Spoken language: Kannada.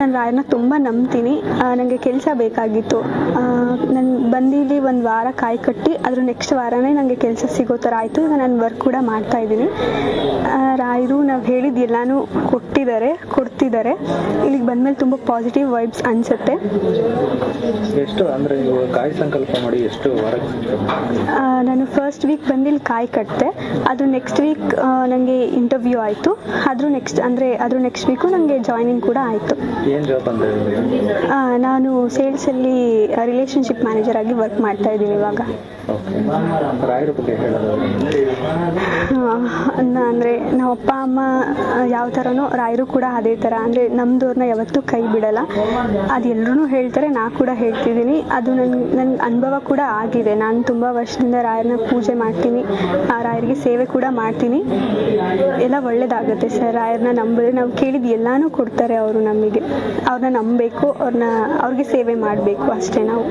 ನಾನು ರಾಯನ್ನ ತುಂಬ ನಂಬ್ತೀನಿ. ನನಗೆ ಕೆಲಸ ಬೇಕಾಗಿತ್ತು. ಒಂದು ವಾರ ಕಾಯಿ ಕಟ್ಟಿ ಅದ್ರ ನೆಕ್ಸ್ಟ್ ವಾರನೇ ನನಗೆ ಕೆಲಸ ಸಿಗೋ ಥರ ಆಯಿತು. ಈಗ ನಾನು ವರ್ಕ್ ಕೂಡ ಮಾಡ್ತಾ ಇದ್ದೀನಿ. ರಾಯರು ನಾವು ಹೇಳಿದ ಎಲ್ಲಾನು ಕೊಟ್ಟಿದ್ದಾರೆ ಕೊಡ್ತಿದ್ದಾರೆ. ಇಲ್ಲಿಗೆ ಬಂದಮೇಲೆ ತುಂಬ ಪಾಸಿಟಿವ್ ವೈಬ್ಸ್ ಅನಿಸುತ್ತೆ. ಎಷ್ಟು ಅಂದ್ರೆ ನೀವು ಕಾಯಿ ಸಂಕಲ್ಪ ಮಾಡಿ ಎಷ್ಟು ನಾನು ಫಸ್ಟ್ ವೀಕ್ ಬಂದು ಇಲ್ಲಿ ಕಾಯಿ ಕಟ್ಟಿದೆ ಅದು ನೆಕ್ಸ್ಟ್ ವೀಕ್ ನನಗೆ ಇಂಟರ್ವ್ಯೂ ಆಯಿತು. ಅದ್ರ ನೆಕ್ಸ್ಟ್ ಅಂದರೆ ಅದ್ರ ನೆಕ್ಸ್ಟ್ ವೀಕು ನನಗೆ ಜಾಯ್ನಿಂಗ್ ಕೂಡ ಆಯಿತು. ನಾನು ಸೇಲ್ಸಲ್ಲಿ ರಿಲೇಷನ್ಶಿಪ್ ಮ್ಯಾನೇಜರ್ ಆಗಿ ವರ್ಕ್ ಮಾಡ್ತಾ ಇದ್ದೀನಿ ಇವಾಗ. ಅಂದ್ರೆ ಅಂದರೆ ನಮ್ಮ ಅಪ್ಪ, ಅಮ್ಮ, ಯಾವ ಥರನೋ ರಾಯರು ಕೂಡ ಅದೇ ಥರ ಅಂದರೆ ನಮ್ಮದವ್ರನ್ನ ಯಾವತ್ತೂ ಕೈ ಬಿಡಲ್ಲ. ಅದು ಎಲ್ಲರೂ ಹೇಳ್ತಾರೆ, ನಾ ಕೂಡ ಹೇಳ್ತಿದ್ದೀನಿ. ಅದು ನನ್ ನನ್ ಅನುಭವ ಕೂಡ ಆಗಿದೆ. ನಾನು ತುಂಬ ವರ್ಷದಿಂದ ರಾಯರನ್ನ ಪೂಜೆ ಮಾಡ್ತೀನಿ. ಆ ರಾಯರಿಗೆ ಸೇವೆ ಕೂಡ ಮಾಡ್ತೀನಿ. ಎಲ್ಲ ಒಳ್ಳೇದಾಗುತ್ತೆ ಸರ್. ರಾಯರನ್ನ ನಂಬಿದ್ರೆ ನಾವು ಕೇಳಿದ ಎಲ್ಲಾನು ಕೊಡ್ತಾರೆ ಅವರು ನಮಗೆ ಅವ್ರನ್ನ ನಂಬಬೇಕು, ಅವ್ರನ್ನ, ಅವ್ರಿಗೆ ಸೇವೆ ಮಾಡಬೇಕು ಅಷ್ಟೇ ನಾವು.